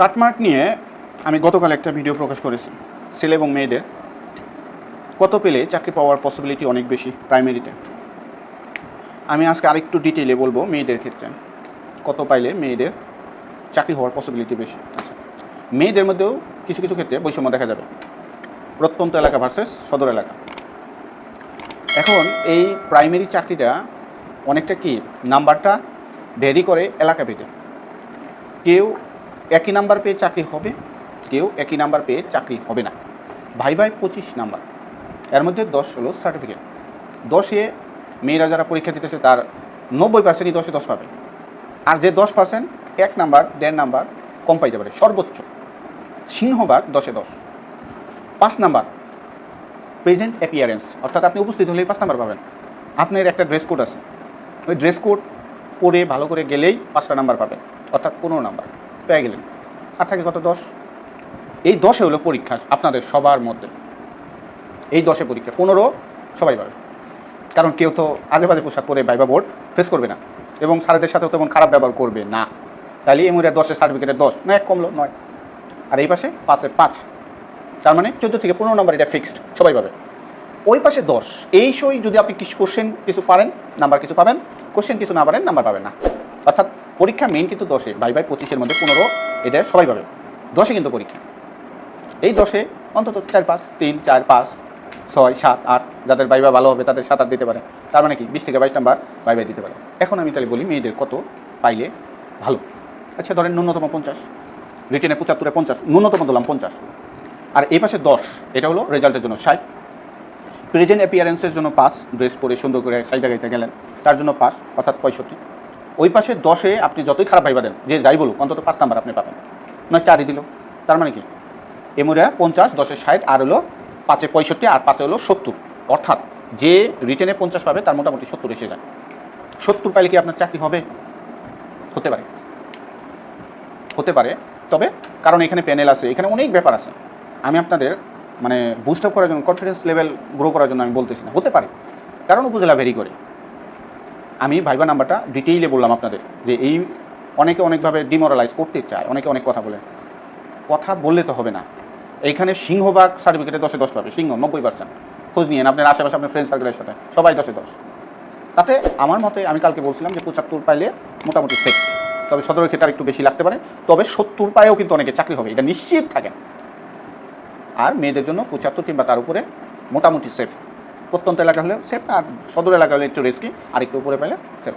Cut mark নিয়ে আমি গতকাল একটা ভিডিও প্রকাশ করেছি, ছেলে এবং মেয়েদের। কত পেলে চাকরি পাওয়ার পসিবিলিটি অনেক বেশি প্রাইমারিতে আমি আজকে আরেকটু ডিটেলে বলব মেয়েদের ক্ষেত্রে। কত পাইলে মেয়েদের চাকরি হওয়ার পসিবিলিটি বেশি। আচ্ছা মেয়েদের মধ্যেও কিছু কিছু ক্ষেত্রে বৈষম্য দেখা যাবে। প্রত্যন্ত এলাকা ভার্সেস সদর এলাকা। এখন এই প্রাইমারি চাকরিটা অনেকটা কি? নাম্বারটা ভেরি করে এলাকা পেতে কেউ একই নাম্বার পেয়ে চাকরি হবে, কেউ একই নাম্বার পেয়ে চাকরি হবে না। ভাই ভাই পঁচিশ নাম্বার। এর মধ্যে দশ হলো সার্টিফিকেট দশে মেয়েরা যারা পরীক্ষা দিতেছে তার নব্বই পার্সেন্টই দশে দশ পাবে। আর যে দশ পার্সেন্ট, এক নাম্বার, দেড় নাম্বার কম পাইতে পারে, সর্বোচ্চ। সিংহভাগ দশে দশ। পাঁচ নাম্বার প্রেজেন্ট অ্যাপিয়ারেন্স অর্থাৎ আপনি উপস্থিত হলেই পাঁচ নাম্বার পাবেন। আপনার একটা ড্রেস কোড আছে। ওই ড্রেস কোড পরে ভালো করে গেলেই পাঁচটা নাম্বার পাবেন অর্থাৎ পনেরো নাম্বার। পেয়ে গেলেন। আর থাকে কত? দশ? এই দশে হলো পরীক্ষা আপনাদের সবার মধ্যে। এই দশে পরীক্ষা। পনেরো সবাই পাবে। কারণ কেউ তো আজে বাজে পোশাক পরে বাইবা বোর্ড ফেস করবে না। এবং স্যারেদের সাথেও তেমন খারাপ ব্যবহার করবে না। তাহলে এই মুহূর্তে দশের সার্টিফিকেটে দশ। না, এক কমলো, নয়। আর এই পাশে পাঁচে পাঁচ। তার মানে চোদ্দ থেকে পনেরো নম্বর এটা ফিক্সড সবাই পাবে। ওই পাশে দশ। এই সই যদি আপনি কিছু কোশ্চেন কিছু পারেন নাম্বার কিছু পাবেন। কোশ্চেন কিছু না পারেন নাম্বার পাবেন না। অর্থাৎ পরীক্ষা মেইন কিন্তু দশে বাই বাই পঁচিশের মধ্যে পনেরো, এটা সবাই পাবে। দশে কিন্তু পরীক্ষা। এই দশে অন্তত চার পাঁচ, তিন, চার পাঁচ, ছয়, সাত, আট, যাদের বাইবা ভালো হবে তাদের সাত, আট দিতে পারে। তার মানে কি? বিশ থেকে বাইশ নাম্বার বাই বাই দিতে পারে। এখন আমি তাহলে বলি মেয়েদের কত পাইলে ভালো। আচ্ছা ধরেন ন্যূনতম পঞ্চাশ। রিটেনে পঁচাত্তরে পঞ্চাশ। ন্যূনতম দিলাম পঞ্চাশ। আর এই পাশে দশ, এটা হলো রেজাল্টের জন্য ষাট। প্রেজেন্ট অ্যাপিয়ারেন্সের জন্য পাঁচ ড্রেস পরে সুন্দর করে সাই জায়গাতে গেলেন। তার জন্য পাঁচ, অর্থাৎ পঁয়ষট্টি। ওই পাশে দশে আপনি যতই খারাপ পাইবা দেন যে যাই বলুক, অন্তত পাঁচ নাম্বার আপনি পাবেন। নয় চারই দিল। তার মানে কি? এমরা পঞ্চাশ, দশে ষাট আর হলো পাঁচে পঁয়ষট্টি, আর পাঁচে হলো সত্তর। অর্থাৎ যে রিটেনে পঞ্চাশ পাবে, তার মোটামুটি সত্তর এসে যায়। সত্তর পাইলে কি আপনার চাকরি হবে? হতে পারে। হতে পারে। তবে কারণ এখানে প্যানেল আছে, এখানে অনেক ব্যাপার আছে। আমি আপনাদের মানে বুস্ট আপ করার জন্য কনফিডেন্স লেভেল গ্রো করার জন্য আমি বলতেছি না। হতে পারে। কারণ উপজেলা ভেরি করে। আমি ভাইবা নাম্বারটা ডিটেইলে বললাম আপনাদের যে এই অনেকে অনেকভাবে ডিমোরালাইজ করতে চায়, অনেকে অনেক কথা বলে। কথা বললে তো হবে না। এইখানে সিংহভাগ সার্টিফিকেটে দশে দশ পাবে, সিংহ নব্বই পার্সেন্ট খোঁজ নিয়েন, আপনার আশেপাশে, আপনার ফ্রেন্ড সার্কেলের সাথে। সবাই দশে দশ। তাতে আমার মতে আমি কালকে বলছিলাম যে পঁচাত্তর পাইলে মোটামুটি সেফ তবে সতেরো ক্ষেত্রে আর একটু বেশি লাগতে পারে। তবে সত্তর পায়েও কিন্তু অনেকে চাকরি হবে, এটা নিশ্চিত থাকে। আর মেয়েদের জন্য পঁচাত্তর কিংবা তার উপরে মোটামুটি সেফ প্রত্যন্ত এলাকা হলে সেফ আর সদর এলাকা হলে একটু রিস্কি আর একটু উপরে পেলে সেফ